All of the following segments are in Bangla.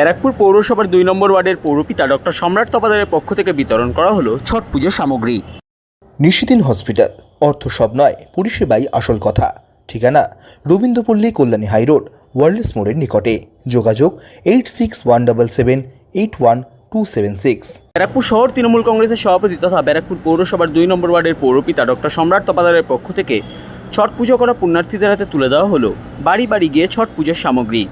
ব্যারাকপুর পৌরসভার দুই নম্বর ওয়ার্ডের পৌরপিতা ডক্টর সম্রাট তপাদারের পক্ষ থেকে বিতরণ করা হলো ছট পুজোর সামগ্রী। নিশিদিন হসপিটাল অর্থ সব নয় পরিষেবাই আসল কথা। ঠিকানা রবীন্দ্রপল্লী কল্যাণী হাইরোড ওয়ার্ল্ডস মোড়ের নিকটে। যোগাযোগ eight six one double seven eight one two seven six. Barrackpore শহর তৃণমূল কংগ্রেসের সভাপতি তথা ব্যারাকপুর পৌরসভার দুই নম্বর ওয়ার্ডের পৌরপিতা ডক্টর সম্রাট তপাদারের পক্ষ থেকে ছট পুজো করা পুণ্যার্থীদের হাতে তুলে দেওয়া হলো। বাড়ি বাড়ি গিয়ে ছট পুজোর সামগ্রী।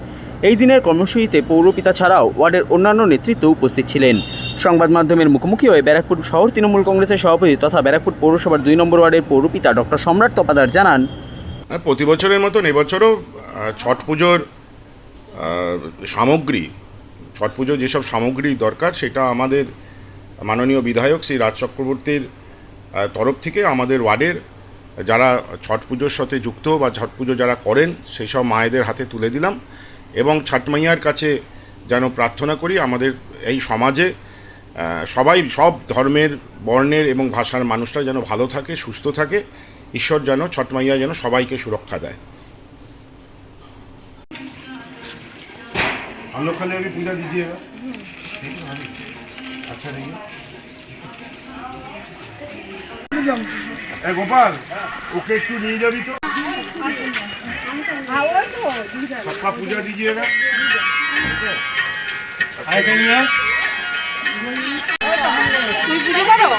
এই দিনের কর্মসূচিতে পৌরপিতা ছাড়াও ওয়ার্ডের অন্যান্য নেতৃত্ব উপস্থিত ছিলেন। সংবাদ মাধ্যমের মুখোমুখি হয়ে ব্যারাকপুর শহর তৃণমূল কংগ্রেসের সভাপতি তথা ব্যারাকপুর পৌরসভার দুই নম্বর ওয়ার্ডের পৌরপিতা ডক্টর সম্রাট তপাদার জানান আর প্রতি বছরের মতন এবছরও ছট পুজোর সামগ্রী, ছট পুজোর যেসব সামগ্রী দরকার, সেটা আমাদের মাননীয় বিধায়ক শ্রী রাজ চক্রবর্তীর তরফ থেকে আমাদের ওয়ার্ডের যারা ছট পুজোর সাথে যুক্ত বা ছট পুজো যারা করেন সেই সব মায়েদের হাতে তুলে দিলাম। এবং ছাটমাইয়ার কাছে যেন প্রার্থনা করি আমাদের এই সমাজে আহ, সবাই সব ধর্মের বর্ণের এবং ভাষার মানুষরা যেন ভালো থাকে সুস্থ থাকে ঈশ্বর যেন ছটমাইয়া যেন সবাইকে সুরক্ষা দেয় हम लोग कल अभी पूजा दीजिएगा अच्छा रहिए ए गोपाल ओके একটু নিয়ে যাবি তো सबका पूजा दीजिएगा आए कहीं है তুই পুজো করো वो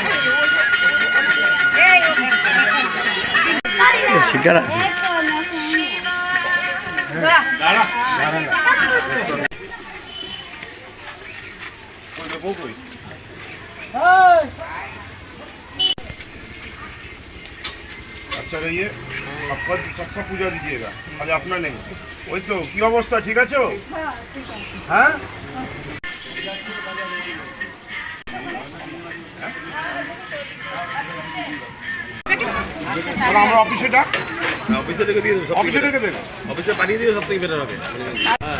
আপনার সবটা পূজা দিজিয়েগা আজ আপনার নেই। ওই তো কি অবস্থা? ঠিক আছে? হ্যাঁ? হ্যাঁ? আমরা অফিসে ডাক অফিসে রেখে দিয়ে অফিসে রেখে দেবে? অফিসে পাঠিয়ে দিয়ে সব থেকে বেটার হবে হ্যাঁ